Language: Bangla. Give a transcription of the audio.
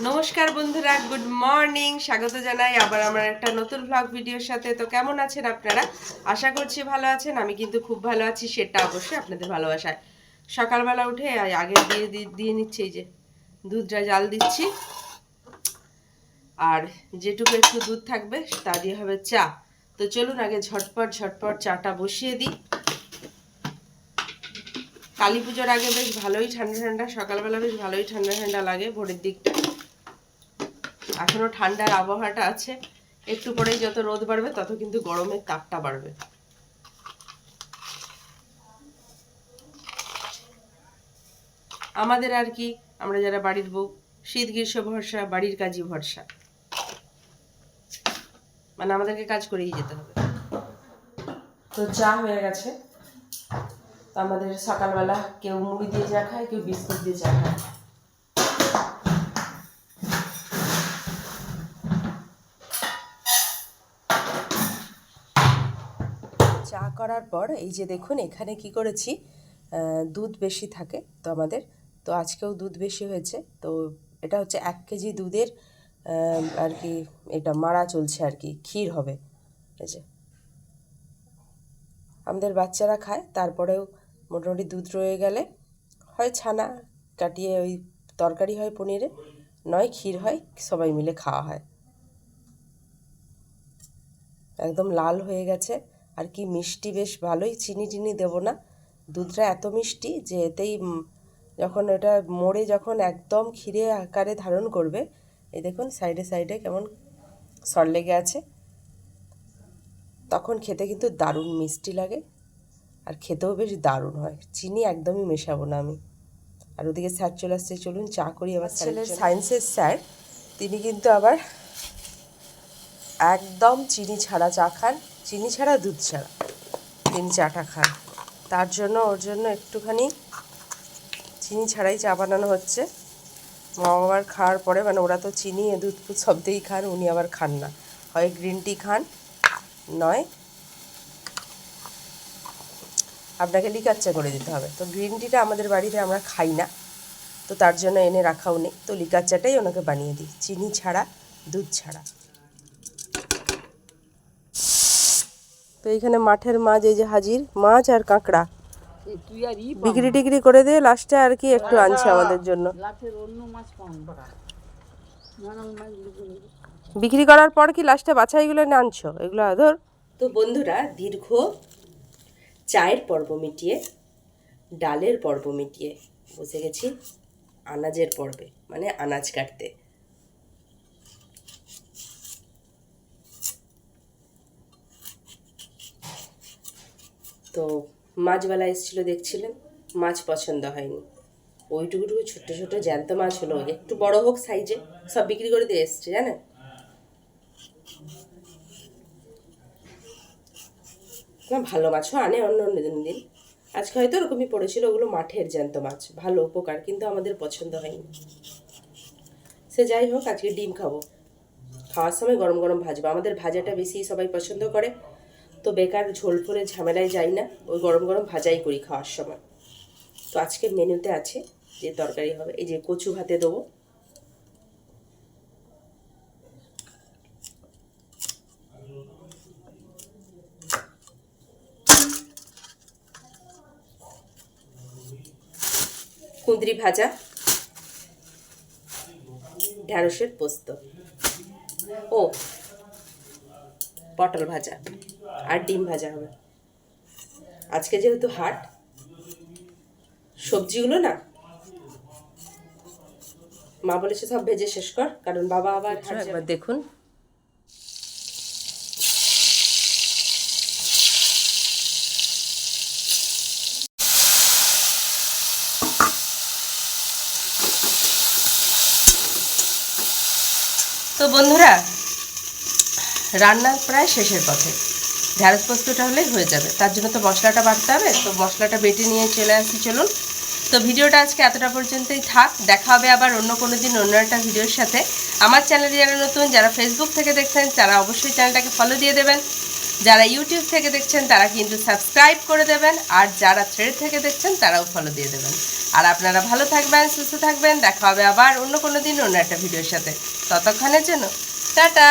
নমস্কার বন্ধুরা, গুড মর্নিং। স্বাগত জানাই আবার আমার একটা নতুন ব্লগ ভিডিওর সাথে। তো কেমন আছেন আপনারা? আশা করছি ভালো আছেন, আমি কিন্তু খুব ভালো আছি, সেটা অবশ্যই আপনাদের ভালোবাসায়। সকালবেলা উঠে আগে দিয়ে- দিয়ে নিচ্ছি এই যে দুধটা জাল দিচ্ছি। আর যেটুকু একটু দুধ থাকবে, তা দিয়ে হবে চা। তো চলুন আগে ঝটপট ঝটপট চাটা বসিয়ে দিই। কালী পুজোর আগে বেশ ভালোই ঠান্ডা ঠান্ডা, সকালবেলা বেশ ভালোই ঠান্ডা ঠান্ডা লাগে, ভোরের দিকটা। এখনও ঠান্ডার আবহাওয়াটা আছে, একটু পরেই যত রোদ বাড়বে তত কিন্তু গরমের তাপটা বাড়বে। আমাদের আর কি, আমরা যারা বাড়ির বউ, শীত, গ্রীষ্ম ভরসা, বাড়ির কাজই ভরসা। মানে আমাদেরকে কাজ করেই যেতে হবে। তো চা হয়ে গেছে। তো আমাদের সকালবেলা কেউ মুড়ি দিয়ে চা খায়, কেউ বিস্কুট দিয়ে চা খায়। করার পর এই যে দেখুন, এখানে কি করেছি? দুধ বেশি থাকে তো আমাদের। তো আজকেও দুধ বেশি হয়েছে। তো এটা হচ্ছে এক কেজি দুধের আর কি এটা মারা চলছে আর কি, ক্ষীর হবে। এই যে। আমাদের বাচ্চারা খায়, তারপরেও মোটামুটি দুধ রয়ে গেলে হয় ছানা কাটিয়ে ওই তরকারি হয় পনিরে, নয় ক্ষীর হয়, সবাই মিলে খাওয়া হয়। একদম লাল হয়ে গেছে। আর কি মিষ্টি বেশ ভালোই চিনি টিনি দেবো না। দুধটা এত মিষ্টি যে এতেই যখন এটা মোড়ে যখন একদম ক্ষীরে আকারে ধারণ করবে এই দেখুন সাইডে সাইডে কেমন সর লেগে আছে। তখন খেতে কিন্তু দারুণ মিষ্টি লাগে আর খেতেও বেশ দারুণ হয়। চিনি একদমই মেশাবো না আমি। আর ওদিকে স্যার চলে আসছে চলুন চা করি আবার ছেলের সায়েন্সের স্যার তিনি কিন্তু আবার একদম চিনি ছাড়া চা খান। চিনি ছাড়া, দুধ ছাড়া। তিনি চাটা খান তার জন্য ওর জন্য একটুখানি চিনি ছাড়াই চা বানানো হচ্ছে। মা বাবার খাওয়ার পরে মানে ওরা তো চিনি দুধ ফুধ সব দিয়েই খান, উনি আবার খান না। হয় গ্রিন টি খান, নয় আপনাকে লিকার চা করে দিতে হবে। তো গ্রিন টিটা আমাদের বাড়িতে আমরা খাই না। তো তার জন্য এনে রাখাও নেই। তো লিকার চাটাই ওনাকে বানিয়ে দিই। চিনি ছাড়া, দুধ ছাড়া। এইখানে মাঠের মাছ এই যে হাজির মাছ আর কাঁকড়া। বিক্রি টিক্রি করে দিয়ে লাস্টে আর কি একটু আনছে আমাদের জন্য। লাঠের অন্য মাছ পাও না নানান মাছ বিক্রি বিক্রি করার পর কি লাস্টে বাছাইগুলো এনে আনছো? এগুলো ধর। তো বন্ধুরা দীর্ঘ চায়ের পর্ব মিটিয়ে ডালের পর্ব মিটিয়ে বসে গেছি আনাজের পর্বে মানে আনাজ কাটতে। তো মাছবেলা এসেছিল দেখছিলেন, মাছ পছন্দ হয়নি। ওইটুকুটুকু ছোট্ট ছোট জ্যান্ত মাছ হলো, একটু বড় হোক সাইজে, সব বিক্রি করে দিয়ে এসছে, জানেন? না, ভালো মাছও আনে অন্য অন্য দিন দিন। আজকে হয়তো ওরকমই পড়েছিল, ওগুলো মাঠের জ্যান্ত মাছ, ভালো উপকার, কিন্তু আমাদের পছন্দ হয়নি। সে যাই হোক, আজকে ডিম খাব। খাওয়ার সময় গরম গরম ভাজবো, আমাদের ভাজাটা বেশি সবাই পছন্দ করে তো বেকার ঝোল ফোলে ঝামেলায় যাই না, ওই গরম গরম ভাজাই করি খাওয়ার সময়। তো আজকের মেনুতে আছে যে তরকারি হবে, এই যে কচু ভাতে দেবো। কুঁদরি ভাজা, ঢ্যাঁড়সের পোস্ত। ও পটল ভাজা আর ডিম ভাজা হবে। আজকে যেহেতু হাট সবজিগুলো না মা বলেছে সব ভেজে শেষ কর কারণ বাবা আবার একবার দেখুন। তো বন্ধুরা রান্না প্রায় শেষের পথে। ঢ্যাঁড়স পোস্তটা হলেই হয়ে যাবে। তার জন্য তো মশলাটা বাটতে হবে, তো মশলাটা বেটে নিয়ে চলে আসি, চলুন। তো ভিডিওটা আজকে এতটা পর্যন্তই থাক। দেখা হবে আবার অন্য কোনো দিন অন্য একটা ভিডিওর সাথে। আমার চ্যানেলে যারা নতুন, যারা ফেসবুক থেকে দেখছেন, তারা অবশ্যই চ্যানেলটাকে ফলো দিয়ে দেবেন। যারা ইউটিউব থেকে দেখছেন, তারা কিন্তু সাবস্ক্রাইব করে দেবেন। আর যারা থ্রেড থেকে দেখছেন, তারাও ফলো দিয়ে দেবেন। আর আপনারা ভালো থাকবেন, সুস্থ থাকবেন। দেখা হবে আবার অন্য কোনো দিন অন্য একটা ভিডিওর সাথে। ততক্ষণের জন্য, টাটা!